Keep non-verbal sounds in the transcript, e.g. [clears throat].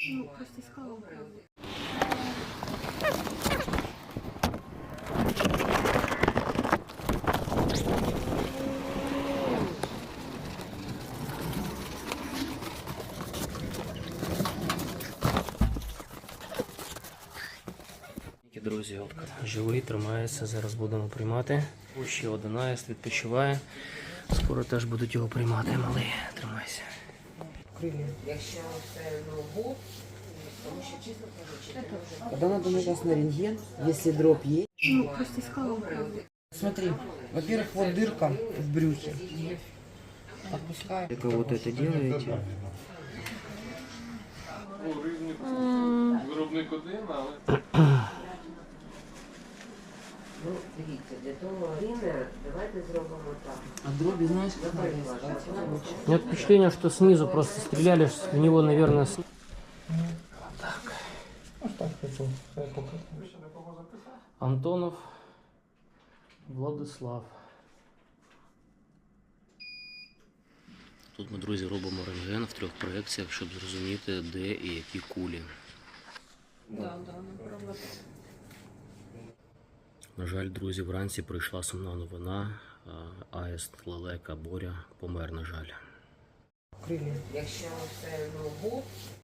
Ну, просто друзі, от живий, тримається, зараз будемо приймати. Ще один аїст відпочиває. Скоро теж будуть його приймати, малий. Тримайся. крылья. Когда надо на вас на рентген, если дроп есть. Ну, просто искала. Смотри, во-первых, вот дырка в брюхе. Отпускаю. Только вот это делаете. Рыбник один, але... [clears throat] дивіться, для того рівня давайте зробимо так. А дроби знаешь, как надо искать? У меня впечатление, что снизу просто стреляли, что в него, наверное, с- Антонов Владислав. Тут ми, друзі, робимо рентген в трьох проекціях, щоб зрозуміти, де і які кулі. На жаль, друзі, вранці прийшла сумна новина. Аест Аїст Лелека Боря помер, на жаль. Якщо це був,